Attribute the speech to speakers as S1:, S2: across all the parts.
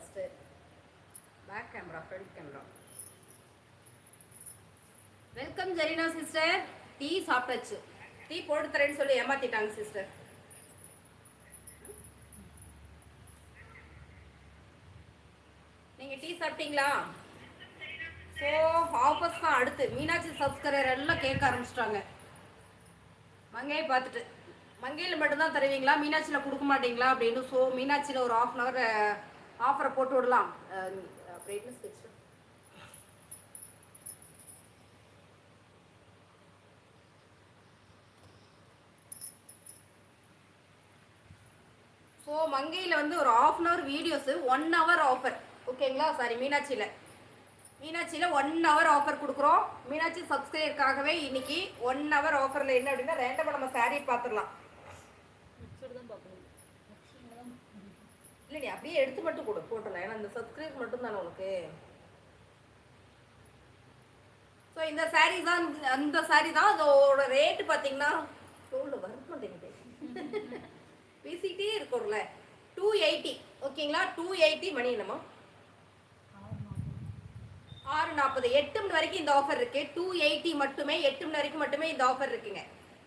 S1: First back camera front camera welcome Zarina sister tea சாப்பிட்டாச்சு. Tea போட்டு தரேன்னு சொல்லி ஏமாத்திட்டாங்க சிஸ்டர் நீங்கள் டீ சாப்பிட்டீங்களா? ஸோ ஆஃபர்ஸ் தான் அடுத்து. மீனாட்சி சப்ஸ்கிரைபர் எல்லாம் கேட்க ஆரம்பிச்சிட்டாங்க. மங்கையை பார்த்துட்டு. மங்கையில் மட்டும்தான் தருவீங்களா? மீனாட்சியில் கொடுக்க மாட்டீங்களா? அப்படின்னு. ஸோ மீனாட்சியில் ஒரு ஆஃப் அன் ஹவர் ஆஃபரை போட்டு விடலாம். பிரைட்னஸ் வச்சு. ஸோ மங்கையில் வந்து ஒரு half an hour videos one hour offer ஓகேங்களா சாரி மீனாட்சியில். மீனாட்சியில் ஒன் ஹவர் ஆஃபர் கொடுக்குறோம். மீனாட்சி சப்ஸ்கிரைபருக்காகவே இன்னைக்கு ஒன் ஹவர் ஆஃபரில் என்ன அப்படின்னா ரேண்டமாக நம்ம saree பார்த்துடலாம். இல்லை நீ அப்படியே எடுத்து மட்டும் கொடு போட்டலாம் ஏன்னா இந்த சப்ஸ்கிரைப் மட்டும் தானே உனக்கு. ஸோ இந்த சாரீ தான் அந்த சாரீ தான் அதோட ரேட்டு பார்த்தீங்கன்னா தோல் வர மாட்டேங்குது பேசிக்கிட்டே இருக்கோம்ல. டூ எயிட்டி ஓகேங்களா? டூ எயிட்டி மணி என்னமா? ஆறு நாற்பது எட்டு மணி வரைக்கும் இந்த ஆஃபர் இருக்கு. டூ எயிட்டி மட்டுமே எட்டு மணி வரைக்கும் மட்டுமே இந்த ஆஃபர் இருக்குங்க.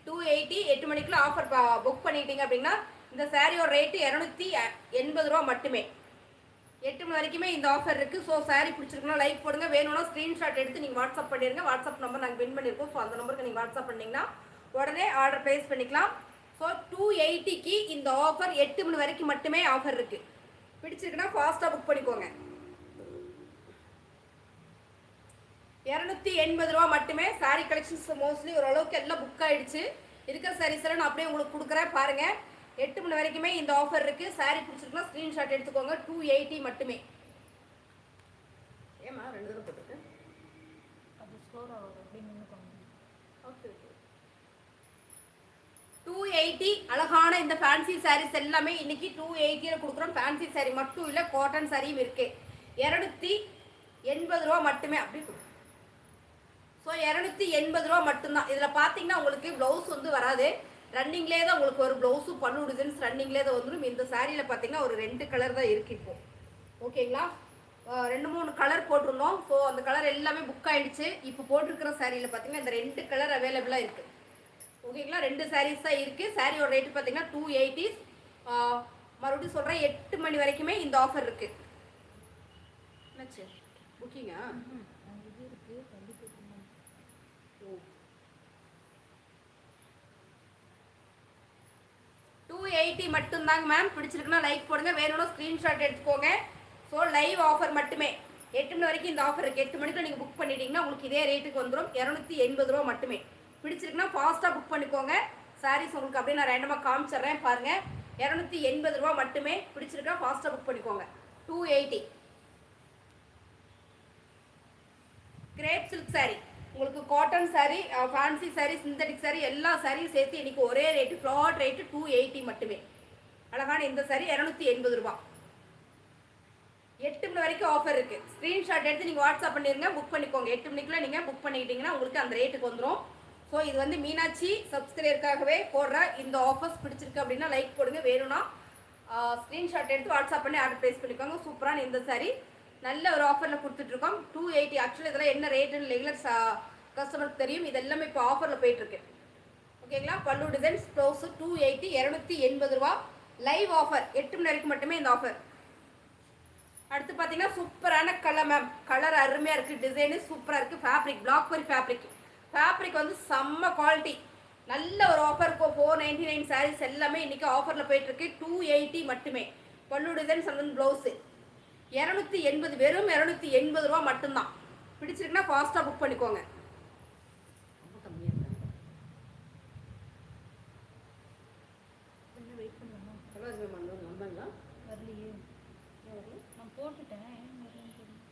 S1: டூ எயிட்டி எட்டு மணிக்குள்ள ஆஃபர் புக் பண்ணிட்டீங்க அப்படின்னா இந்த சாரியோட ரேட்டு இரநூத்தி எண்பது ரூபா மட்டுமே. எட்டு மணி வரைக்குமே இந்த ஆஃபர் இருக்கு. ஸோ சாரி பிடிச்சிருக்குன்னா லைக் போடுங்க. வேணும்னா ஸ்க்ரீன்ஷாட் எடுத்து நீங்கள் வாட்ஸ்அப் பண்ணிடுங்க வாட்ஸ்அப் நம்பர் நாங்கள் வின் பண்ணியிருக்கோம் ஸோ அந்த நம்பருக்கு நீங்கள் வாட்ஸ்அப் பண்ணிங்கன்னா உடனே ஆர்டர் ப்ளேஸ் பண்ணிக்கலாம். ஸோ டூ எயிட்டிக்கு இந்த ஆஃபர் எட்டு மணி வரைக்கும் மட்டுமே ஆஃபர் இருக்கு. பிடிச்சிருக்குன்னா ஃபாஸ்ட்டாக புக் பண்ணிக்கோங்க. இரநூத்தி எண்பது ரூபா மட்டுமே saree கலெக்ஷன்ஸ் மோஸ்ட்லி ஓரளவுக்கு எல்லாம் புக் ஆகிடுச்சு இருக்கிற சாரீஸ் எல்லாம் நான் அப்படியே உங்களுக்கு கொடுக்குறேன். பாருங்கள் எட்டு மணி வரைக்குமே இந்த ஆஃபர் இருக்கு. saree பிடிச்சிருக்குன்னா ஸ்க்ரீன்ஷாட் எடுத்துக்கோங்க. டூ எயிட்டி மட்டுமே. ஏமா ரெண்டு தடவை போட்டுருக்கேன்
S2: அது ஸ்டோர் ஆகும் அப்படின்னு
S1: ஓகே ஓகே டூ எயிட்டி அழகான இந்த ஃபேன்சி sarees எல்லாமே இன்னைக்கு டூ எயிட்டியில் கொடுக்குறோம். ஃபேன்சி saree மட்டும் இல்லை காட்டன் சாரியும் இருக்கு. இரநூத்தி எண்பது ரூபா மட்டுமே அப்படி ஸோ இரநூத்தி எண்பது ரூபா மட்டும்தான். இதில் பார்த்தீங்கன்னா உங்களுக்கு ப்ளவுஸ் வந்து வராது. ரன்னிங்லேயே தான் உங்களுக்கு ஒரு ப்ளவுஸும் பண்ணு டிசைன்ஸ் ரன்னிங்லேயே தான் வந்துடும் இந்த சாரியில் பார்த்தீங்கன்னா ஒரு ரெண்டு கலர் தான் இருக்கு இப்போ. ஓகேங்களா ரெண்டு மூணு கலர் போட்டிருந்தோம். ஸோ அந்த கலர் எல்லாமே புக் ஆயிடுச்சு. இப்போ போட்டிருக்கிற சாரியில் பார்த்தீங்கன்னா இந்த ரெண்டு கலர் அவைலபிளாக இருக்குது ஓகேங்களா ரெண்டு சாரீஸ் தான் இருக்குது சாரியோட ரேட்டு பார்த்தீங்கன்னா டூ எயிட்டிஸ் மறுபடியும் சொல்கிறேன் எட்டு மணி வரைக்குமே இந்த ஆஃபர் இருக்குது என்னாச்சு? புக்கிங்கா
S2: இது இருக்கு கண்டிப்பாக
S1: டூ எயிட்டி மட்டும்தாங்க மேம் பிடிச்சிருக்குன்னா லைக் போடுங்க. வேணும்னா ஸ்க்ரீன்ஷாட் எடுத்துக்கோங்க. ஸோ லைவ் ஆஃபர் மட்டுமே. எட்டு மணி வரைக்கும் இந்த ஆஃபர் இருக்குது எட்டு மணிக்கு நீங்கள் புக் பண்ணிட்டீங்கன்னா உங்களுக்கு இதே ரேட்டுக்கு வந்துடும் இரநூத்தி எண்பது ரூபா மட்டுமே. பிடிச்சிருக்குன்னா ஃபாஸ்ட்டாக புக் பண்ணிக்கோங்க. சாரீஸ் உங்களுக்கு அப்படியே நான் ரேண்டமாக காமிச்சிட்றேன் பாருங்கள் இரநூத்தி எண்பது ரூபா மட்டுமே. பிடிச்சிருக்கா ஃபாஸ்ட்டாக புக் பண்ணிக்கோங்க. Two eighty crepe silk saree உங்களுக்கு cotton saree fancy saree synthetic saree எல்லா சாரியும் சேர்த்து இன்றைக்கி ஒரே rate flat rate two eighty மட்டுமே. அழகான இந்த saree இரநூத்தி எண்பது ரூபா. எட்டு மணி வரைக்கும் ஆஃபர் இருக்குது ஸ்க்ரீன்ஷாட் எடுத்து நீங்கள் வாட்ஸ்அப் பண்ணிருங்க புக் பண்ணிக்கோங்க. எட்டு மணிக்குள்ளே நீங்கள் புக் பண்ணிக்கிட்டிங்கன்னா உங்களுக்கு அந்த ரேட்டுக்கு வந்துடும் ஸோ இது வந்து மீனாட்சி சப்ஸ்கிரைபருக்காகவே போடுற இந்த ஆஃபர்ஸ் பிடிச்சிருக்கு அப்படின்னா லைக் போடுங்க. வேணும்னா ஸ்க்ரீன்ஷாட் எடுத்து வாட்ஸ்அப் பண்ணி ஆர்டர் ப்ளேஸ் பண்ணிக்கோங்க. சூப்பரான இந்த saree. நல்ல ஒரு ஆஃபரில் கொடுத்துட்ருக்கோம். டூ எயிட்டி ஆக்சுவலி இதெல்லாம் என்ன ரேட்டுன்னு ரெகுலர் கஸ்டமருக்கு தெரியும். இது எல்லாமே இப்போ ஆஃபரில் போயிட்டுருக்கு ஓகேங்களா? பல்லு டிசைன்ஸ் ப்ளவுஸு டூ எயிட்டி இரநூத்தி எண்பது ரூபா. லைவ் ஆஃபர் எட்டு மணி வரைக்கும் மட்டுமே இந்த ஆஃபர் அடுத்து பார்த்தீங்கன்னா சூப்பரான கலர் மேம் கலர் அருமையாக இருக்குது டிசைனு சூப்பராக இருக்குது ஃபேப்ரிக் பிளாக் பரி ஃபேப்ரிக் ஃபேப்ரிக் வந்து செம்ம குவாலிட்டி நல்ல ஒரு offer four ninety nine sarees எல்லாமே இன்றைக்கி ஆஃபரில் போயிட்டுருக்கு டூ எயிட்டி மட்டுமே. பல்லு டிசைன்ஸ் அண்ட் ப்ளவுஸு இரநூத்தி எண்பது வெறும் இரநூத்தி எண்பது ரூபா மட்டும்தான். பிடிச்சிருக்குன்னா ஃபாஸ்ட்டாக புக் பண்ணிக்கோங்க. ரொம்ப கம்மியாக இருக்கு
S2: கொஞ்சம் வெயிட் பண்ணலாமா
S1: கலர் வந்தாங்களா
S2: வரலையே நான் போட்டுட்டேன் ஏன் வரலன்னு தெரியல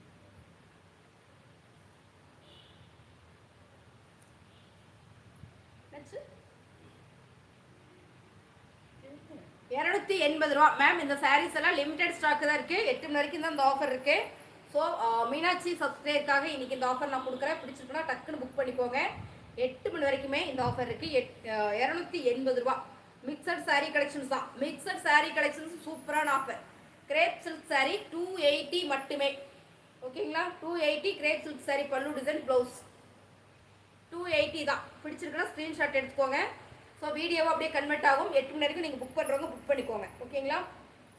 S1: இரநூத்தி எண்பது ரூபா. மேம் இந்த சாரீஸ் எல்லாம் லிமிடெட் ஸ்டாக் தான் இருக்குது எட்டு மணி வரைக்கும் தான் இந்த ஆஃபர் இருக்குது ஸோ மீனாட்சி சப்ஸ்கிரைபருக்காக இன்னைக்கு இந்த ஆஃபர் நான் கொடுக்குறேன். பிடிச்சிருக்குன்னா டக்குன்னு புக் பண்ணிக்கோங்க. எட்டு மணி வரைக்குமே இந்த ஆஃபர் இருக்குது எட் இரநூத்தி எண்பது ரூபா. மிக்சட் சாரீ கலெக்ஷன்ஸ் தான். மிக்சட் சாரீ கலெக்ஷன்ஸ் சூப்பரான offer crepe silk saree two eighty மட்டுமே. ஓகேங்களா? Two eighty crepe silk saree pallu design blouse two eighty தான். பிடிச்சிருக்குன்னா ஸ்க்ரீன்ஷாட் எடுத்துக்கோங்க. ஸோ வீடியோவை அப்படியே கன்வெர்ட் ஆகும். எட்டு மணி வரைக்கும் நீங்கள் புக் பண்ணுறவங்க புக் பண்ணிக்கோங்க. ஓகேங்களா?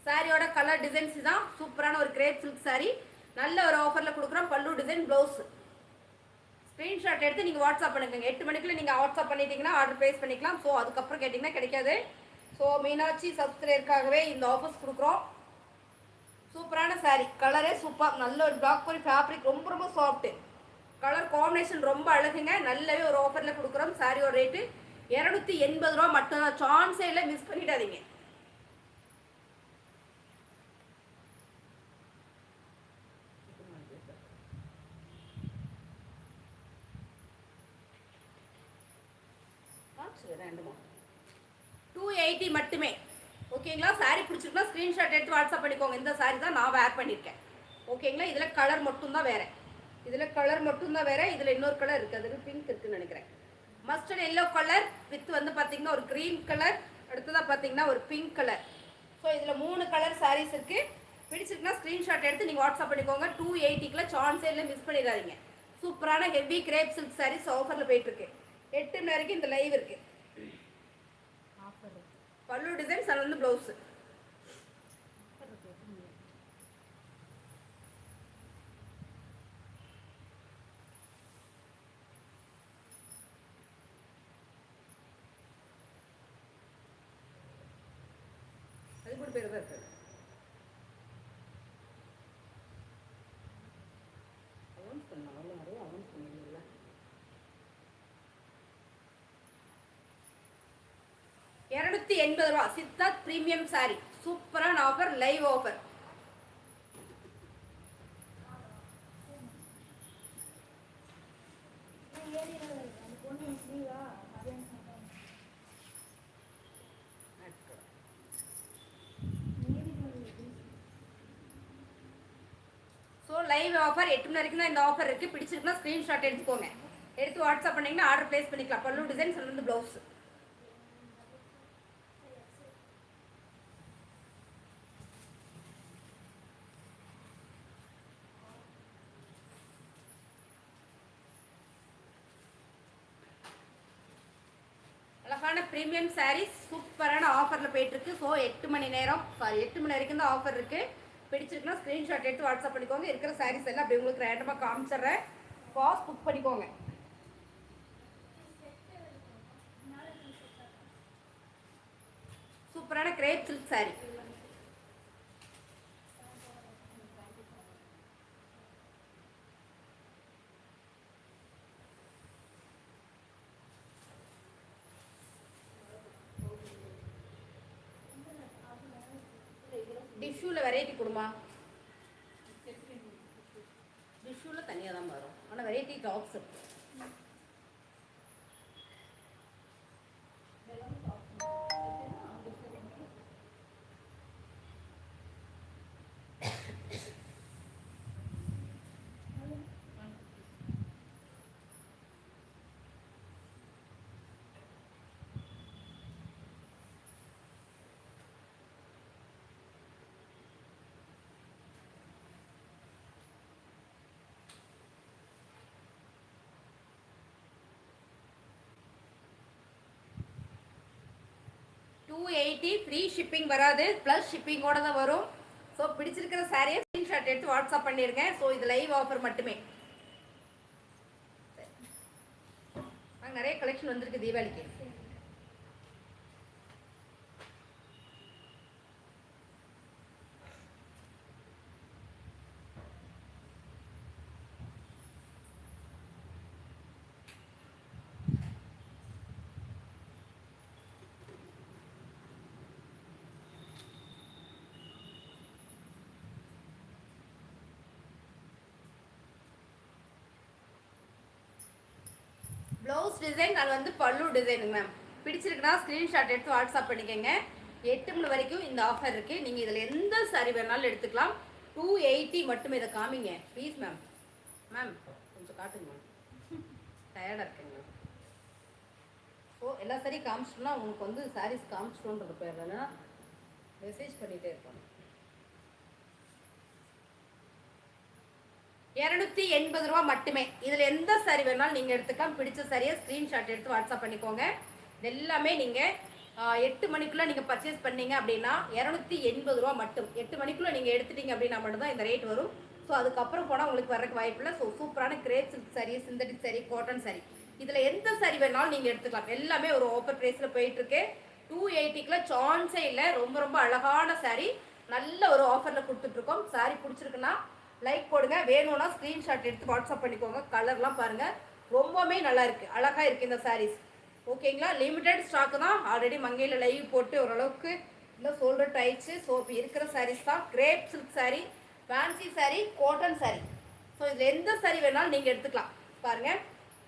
S1: சாரியோட கலர் டிசைன்ஸ் தான் சூப்பரான ஒரு கிரேப் சில்க் saree. நல்ல ஒரு ஆஃபரில் கொடுக்குறோம். பல்லு டிசைன் ப்ளவுஸ் ஸ்க்ரீன்ஷாட் எடுத்து நீங்கள் வாட்ஸ்அப் பண்ணுங்க. எட்டு மணிக்குள்ள நீங்கள் வாட்ஸ்அப் பண்ணிட்டீங்கன்னா ஆர்டர் ப்ளேஸ் பண்ணிக்கலாம். ஸோ அதுக்கப்புறம் கேட்டிங்கன்னா கிடைக்காது. ஸோ மீனாட்சி சப்ஸ்கிரைபருக்காகவே இந்த ஆஃபர்ஸ் கொடுக்குறோம். சூப்பரான saree. கலரே சூப்பர் நல்ல ஒரு பிளாக் பொரி ஃபேப்ரிக் ரொம்ப ரொம்ப சாஃப்ட்டு கலர் காம்பினேஷன் ரொம்ப அழகுங்க. நல்லாவே ஒரு ஆஃபரில் கொடுக்குறோம். சாரியோட ரேட்டு இரநூத்தி எண்பது ரூபா மட்டும்தான். சான்ஸே இல்லை மிஸ் பண்ணிடாதீங்க. டூ எயிட்டி மட்டுமே. ஓகேங்களா saree பிடிச்சிருக்குன்னா ஸ்க்ரீன்ஷாட் எடுத்து வாட்ஸ்அப் பண்ணிக்கோங்க. இந்த saree தான் நான் வேர் பண்ணியிருக்கேன் ஓகேங்களா இதில் கலர் மட்டும்தான் வேறு. இதில் கலர் மட்டும்தான் வேறு. இதில் இன்னொரு கலர் இருக்குது அதுக்கு பிங்க் இருக்குன்னு நினைக்கிறேன். மஸ்டர்ட் எல்லோ கலர் வித் வந்து பார்த்தீங்கன்னா ஒரு க்ரீன் கலர் அடுத்ததாக பார்த்தீங்கன்னா ஒரு பிங்க் கலர் ஸோ இதில் மூணு கலர் sarees இருக்குது பிடிச்சிருக்குன்னா ஸ்க்ரீன்ஷாட் எடுத்து நீங்கள் வாட்ஸ்அப் பண்ணிக்கோங்க. டூ எயிட்டிக்குள்ள சான்ஸே இல்லை மிஸ் பண்ணிடாதீங்க. சூப்பரான ஹெவி கிரேப் சில்க் sarees ஆஃபரில் போயிட்டுருக்கு. எட்டு மணி வரைக்கும் இந்த லைவ் இருக்குது பல்லு டிசைன்ஸ் அது வந்து ப்ளவுஸு
S2: ஆஃபர் இருக்கு எட்டு மணி வரைக்கும்.
S1: கூட பேர் தான் இருக்குது அனௌன்ஸ் பண்ணலாம் அவ்வளோ நிறைய அனௌன்ஸ் பண்ணிங்களா இரநூத்தி எண்பது ரூபா. Siddharth premium saree. சூப்பரான offer live offer so live offer எட்டு மணி வரைக்கும் தான் இந்த ஆஃபர் இருக்குது பிடிச்சிருக்குன்னா ஸ்க்ரீன்ஷாட் எடுத்துக்கோங்க. எடுத்து வாட்ஸ்அப் பண்ணிங்கன்னா ஆர்டர் ப்ளேஸ் பண்ணிக்கலாம். பல்லு டிசைன்ஸ் வந்து ப்ளவுஸ் அழகான ப்ரீமியம் சாரீஸ் சூப்பரான ஆஃபரில் போயிட்டுருக்கு ஸோ எட்டு மணி நேரம் சாரி எட்டு மணி வரைக்கும் தான் ஆஃபர் இருக்குது பிடிச்சிருக்குன்னா ஸ்க்ரீன்ஷாட் எடுத்து வாட்ஸ்அப் பண்ணிக்கோங்க. இருக்கிற சாரீஸ் எல்லாம் அப்படி உங்களுக்கு ரேண்டமாக காமிச்சிடுறேன். பாஸ் புக் பண்ணிக்கோங்க. சூப்பரான கிரேப் சில்க் சாரீ டிஷ்யூவில் வெரைட்டி கொடுமா? டிஷ்யூவில் தனியாக தான் வரும். ஆனால் வெரைட்டி டாப்ஸ் இருக்குது டூ எயிட்டி ஃப்ரீ ஷிப்பிங் வராது. ப்ளஸ் ஷிப்பிங்கோட தான் வரும். ஸோ பிடிச்சிருக்கிற சாரியை ஸ்க்ரீன்ஷாட் எடுத்து வாட்ஸ்அப் பண்ணிடுங்க ஸோ இது லைவ் ஆஃபர் மட்டுமே. நிறைய கலெக்ஷன் வந்திருக்கு தீபாவளிக்கு. ப்ளவுஸ் டிசைன் அது வந்து பல்லு டிசைனுங்க மேம் பிடிச்சிருக்குன்னா ஸ்க்ரீன்ஷாட் எடுத்து வாட்ஸ்அப் பண்ணிக்கோங்க. எட்டு மணி வரைக்கும் இந்த ஆஃபர் இருக்குது நீங்கள் இதில் எந்த சாரி வேணாலும் எடுத்துக்கலாம். டூ எயிட்டி மட்டும் இதை காமிங்க. ப்ளீஸ் மேம் மேம் கொஞ்சம் காட்டுங்க மேம் டயர்டாக இருக்குங்க மேம் ஸோ எல்லா சாரி காமிச்சிட்டோம்னா உங்களுக்கு வந்து சாரீஸ் காமிச்சிட்டோன்றது பேர் இல்லைன்னா மெசேஜ் பண்ணிகிட்டே இருப்பாங்க. இரநூத்தி எண்பது ரூபா மட்டுமே. இதில் எந்த சரி வேணாலும் நீங்கள் எடுத்துக்கலாம். பிடிச்ச சரியை ஸ்க்ரீன்ஷாட் எடுத்து வாட்ஸ்அப் பண்ணிக்கோங்க. எல்லாமே நீங்கள் எட்டு மணிக்குள்ளே நீங்கள் பர்ச்சேஸ் பண்ணீங்க அப்படின்னா இரநூத்தி எண்பது ரூபா மட்டும். எட்டு மணிக்குள்ளே நீங்கள் எடுத்துட்டீங்க அப்படின்னா மட்டும்தான் இந்த ரேட் வரும். ஸோ அதுக்கப்புறம் போனால் உங்களுக்கு வர்றதுக்கு வாய்ப்பு இல்லை. ஸோ சூப்பரான crepe silk sari synthetic sari cotton sari இதில் எந்த சரி வேணாலும் நீங்கள் எடுத்துக்கலாம். எல்லாமே ஒரு ஓப்பர் ப்ரைஸில் போயிட்டுருக்கு. டூ எயிட்டிக்குள்ள சான்ஸே இல்லை. ரொம்ப ரொம்ப அழகான சாரி நல்ல ஒரு ஆஃபரில் கொடுத்துட்ருக்கோம் சாரி பிடிச்சிருக்குன்னா லைக் போடுங்க. வேணும்னா ஸ்க்ரீன்ஷாட் எடுத்து வாட்ஸ்அப் பண்ணிக்கோங்க. கலர்லாம் பாருங்கள் ரொம்பவுமே நல்லா இருக்குது அழகாக இருக்குது இந்த சாரீஸ் ஓகேங்களா லிமிடெட் ஸ்டாக்கு தான். ஆல்ரெடி மங்கையில் லைவ் போட்டு ஓரளவுக்கு இன்னும் சோல்டர் ஆயிடுச்சு. ஸோ இப்போ இருக்கிற சாரீஸ் தான். Crepe silk saree fancy saree cotton saree. So இதில் எந்த saree வேணாலும் நீங்கள் எடுத்துக்கலாம். பாருங்கள்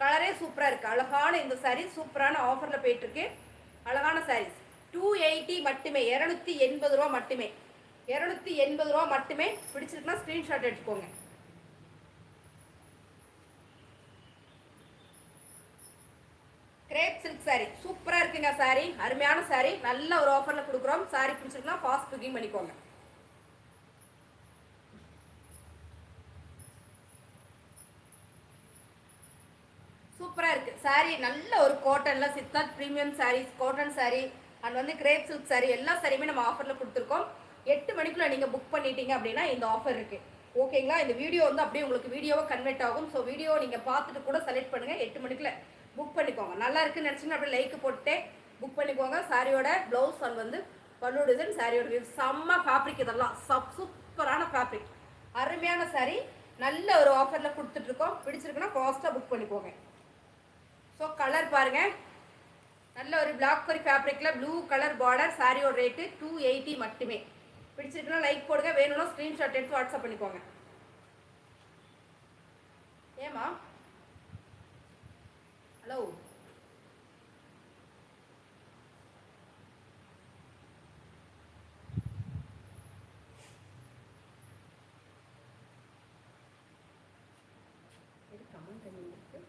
S1: கலரே சூப்பராக இருக்குது அழகான இந்த saree சூப்பரான ஆஃபரில் போயிட்டுருக்கு அழகான சாரீஸ் டூ எயிட்டி மட்டுமே. இரநூத்தி எண்பது ரூபா மட்டுமே. இரநூத்தி எண்பது ரூபா மட்டுமே பிடிச்சிருக்குன்னா ஸ்க்ரீன்ஷாட் எடுத்துக்கோங்க. கிரேப் சில்க் சாரி சூப்பராக இருக்குங்க சாரி அருமையான சாரி நல்ல ஒரு ஆஃபரில் கொடுக்குறோம். சாரி பிடிச்சிருக்குன்னா ஃபாஸ்ட் புக்கிங் பண்ணிக்கோங்க. சூப்பராக இருக்குது சாரி நல்ல ஒரு காட்டனில் Siddharth premium sarees cotton saree and வந்து கிரேப் சில்க் சாரி எல்லா சாரியுமே நம்ம ஆஃபரில் கொடுத்துருக்கோம். எட்டு மணிக்குள்ளே நீங்கள் புக் பண்ணிட்டீங்க அப்படின்னா இந்த ஆஃபர் இருக்குது ஓகேங்களா இந்த வீடியோ வந்து அப்படியே உங்களுக்கு வீடியோவை கன்வெர்ட் ஆகும். ஸோ வீடியோ நீங்கள் பார்த்துட்டு கூட செலக்ட் பண்ணுங்கள் எட்டு மணிக்குள்ள புக் பண்ணிக்கோங்க. நல்லா இருக்குன்னு நினச்சிங்கன்னா அப்படியே லைக் போட்டு புக் பண்ணிக்கோங்க. சாரியோட ப்ளவுஸ் அண்ட் வந்து பல்லு டிசைன் சாரியோட செம்ம ஃபேப்ரிக் இதெல்லாம். சப் சூப்பரான ஃபேப்ரிக் அருமையான saree. நல்ல ஒரு ஆஃபரில் கொடுத்துட்ருக்கோம் பிடிச்சிருக்குன்னா ஃபாஸ்ட்டாக புக் பண்ணிக்கோங்க. ஸோ கலர் பாருங்க. நல்ல ஒரு பிளாக் கரி ஃபேப்ரிக்கில் ப்ளூ கலர் பார்டர் சாரியோட ரேட்டு டூ எயிட்டி மட்டுமே. பிடிச்சிருக்குன்னா லைக் போடுங்க. வேணும்னா ஸ்க்ரீன்ஷாட் எடுத்து வாட்ஸ்அப் பண்ணிக்கோங்க. ஏமா ஹலோ கமெண்ட் இருக்கு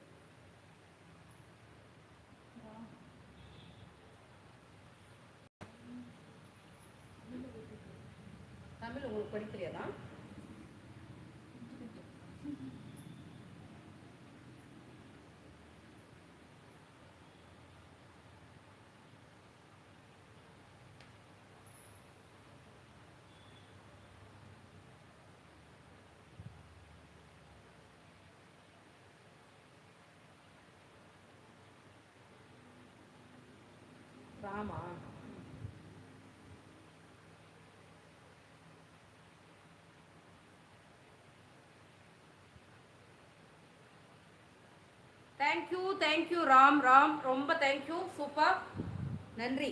S1: தமிழ் உங்களுக்கு படிக்க தெரியாதா Rama? Thank you thank you Ram Ram ரொம்ப தேங்க்யூ சூப்பர் நன்றி.